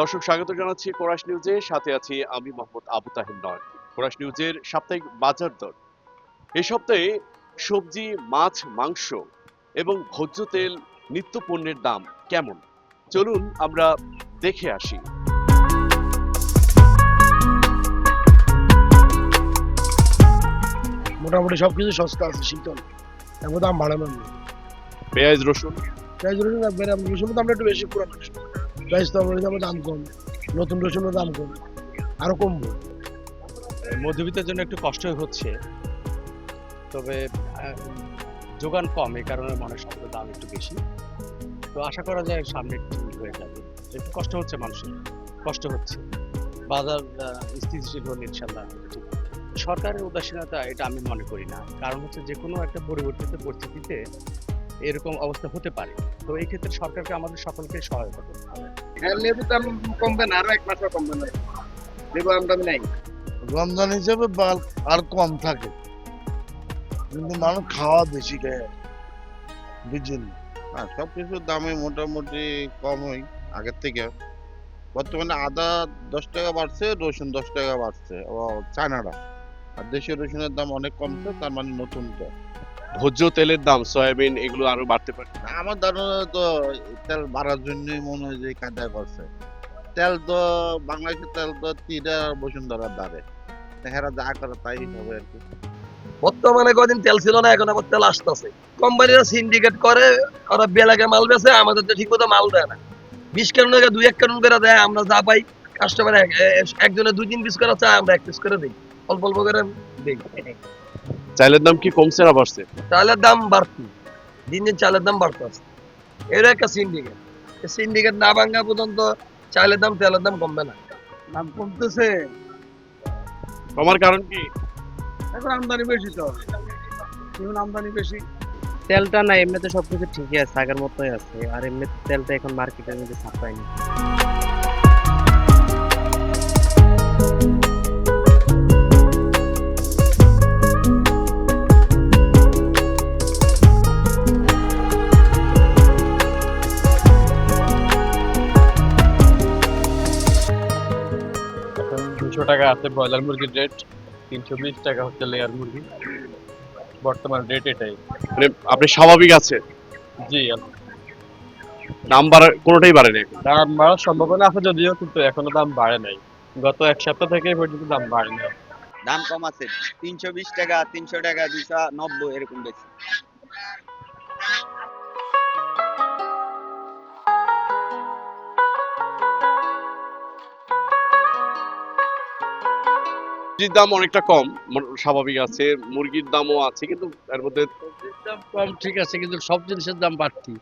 দর্শক স্বাগত জানাচ্ছি কোরাস নিউজে। সাথে আছি আমি মোহাম্মদ আবু তাহির নয়। কোরাস নিউজের সাপ্তাহিক বাজার দর। এই সপ্তাহে সবজি মাছ মাংস এবং ভোজ্য তেল নিত্য পণ্যের দাম কেমন? চলুন আমরা দেখে আসি। মোটামুটি সব কিছু সস্তা আছে শীতল। এখন দাম বাড়ানো পেঁয়াজ রসুন? পেঁয়াজ রসুন রসুন দামটা একটু বেশি পুরান রসুন পেঁয়াজ তো আমাদের দাম কম। নতুন রসুনের দাম কম। আরও কমবো। মধ্যবিত্তের জন্য একটু কষ্টই হচ্ছে। তবে যোগান কম, এই কারণে মনে সব দাম একটু বেশি। তো আশা করা যায় সামনে ঠিক হয়ে যাবে। একটু কষ্ট হচ্ছে মানুষের। কষ্ট হচ্ছে। বাজার স্থিতিশীল হলে ইনশাল্লাহ সরকারের উদাসীনতা, এটা আমি মনে করি না। কারণ হচ্ছে যে কোনো একটা পরিবর্তিত পরিস্থিতিতে এরকম অবস্থা হতে পারে। তো এই ক্ষেত্রে সরকারকে আমাদের সকলকে সহায়তা করতে হবে। দাম কমবে না আরও এক মাসও কমবে না। লেবু আমদানি নাই। রমজান হিসেবে বাল আর কম থাকে। কিন্তু মানুষ খাওয়া বেশি খায়। বুঝছেন? হ্যাঁ সব কিছুর দামই মোটামুটি কমই আগের থেকে। বর্তমানে আদা দশ টাকা বাড়ছে রসুন দশ টাকা বাড়ছে। ও চায়নাটা। আর দেশীয় রসুনের দাম অনেক কমছে তার মানে নতুন তো ভোজ্য তেলের দাম সয়াবিন এগুলো আরও বাড়তে পারে। আমার ধারণা তো তেল বাড়ার জন্যই মনে হয় যে কায়দায় করছে। তেল তো বাংলাদেশের তেল তো তিরা বসুন্ধরার দ্বারে হেরা যা করে তাই হবে আর কি। বর্তমানে কদিন তেল ছিল না এখন আবার তেল আসতেছে। কোম্পানিরা সিন্ডিকেট করে ওরা বেলাকে মাল বেচে আমাদের তো ঠিক মতো মাল দেয় না। বিশ কারণ দুই এক কারণ করে দেয় আমরা যা পাই কাস্টমার একজনে দুই তিন পিস করে চায় আমরা এক পিস করে দিই। অল্প অল্প করে দিই। চালের দাম কি কমছে না বাড়ছে? চালের দাম বাড়তি দিন দিন চালের দাম বাড়তেছে এটা একটা সিন্ডিকেট সিন্ডিকেট না ভাঙ্গা পর্যন্ত চালের দাম তেলের দাম কমবে না। দাম কমতেছে। কমার কারণ কি? এখন আমদানি বেশি তো। এখন আমদানি বেশি। তেলটা না এমনিতে সবকিছু ঠিকই আছে আগের মতোই আছে। আর এমনিতে তেলটা এখন মার্কেটের মধ্যে সাপ্লাই নেই। দুশো টাকা আছে ব্রয়লার মুরগির রেট তিনশো বিশ টাকা হচ্ছে লেয়ার মুরগি। বর্তমান রেট এটাই। মানে আপনি স্বাভাবিক আছে জি দাম বাড়ার কোনোটাই বাড়ে না দাম বাড়ার সম্ভাবনা আছে যদিও কিন্তু এখনও দাম বাড়ে নাই। গত এক সপ্তাহ থেকে পর্যন্ত দাম বাড়ে নাই দাম কম আছে। তিনশো বিশ টাকা তিনশো টাকা দুশো নব্বই এরকম বেশি। সবজির দাম অনেকটা কম স্বাভাবিক আছে মুরগির দামও আছে কিন্তু এর মধ্যে দাম কম ঠিক আছে কিন্তু সব জিনিসের দাম বাড়তি।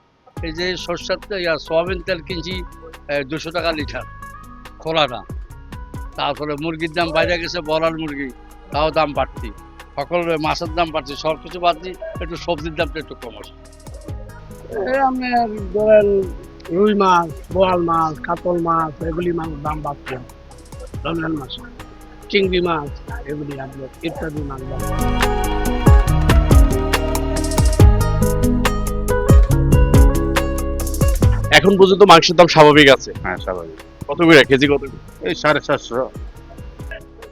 এই যে সরষের তেল ইয়া সয়াবিন তেল কিনছি দুশো টাকা লিটার খোলাটা। তারপরে মুরগির দাম বাইরে গেছে বলার মুরগি তাও দাম বাড়তি। সকল মাছের দাম বাড়ছে সব কিছু বাদ দিয়ে একটু সবজির দামটা একটু কম আছে। আপনার ধরেন রুই মাছ বোয়াল মাছ কাতল মাছ এগুলি মাছ দাম বাড়ছে রমজান মাসে। চিংড়ি মাছ এগুলি আপনার ইত্যাদি মাছ এখন পর্যন্ত মাংসের দাম স্বাভাবিক আছে। হ্যাঁ স্বাভাবিক। কত করে? কেজি কত এই সাড়ে চারশো।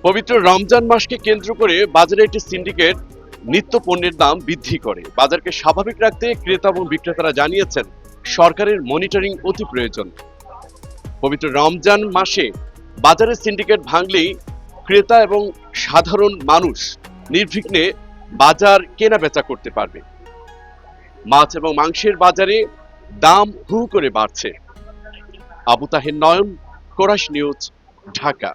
পবিত্র রমজান মাসকে কেন্দ্র করে বাজারে একটি সিন্ডিকেট নিত্য পণ্যের দাম বৃদ্ধি করে। বাজারকে স্বাভাবিক রাখতে ক্রেতা এবং বিক্রেতারা জানিয়েছেন সরকারের মনিটরিং অতি প্রয়োজন। পবিত্র রমজান মাসে বাজারের সিন্ডিকেট ভাঙলেই ক্রেতা এবং সাধারণ মানুষ নির্বিঘ্নে বাজার কেনা বেচা করতে পারবে। মাছ এবং মাংসের বাজারে দাম হু করে বাড়ছে। Abu Taher Nayan, chorus news, Dhaka.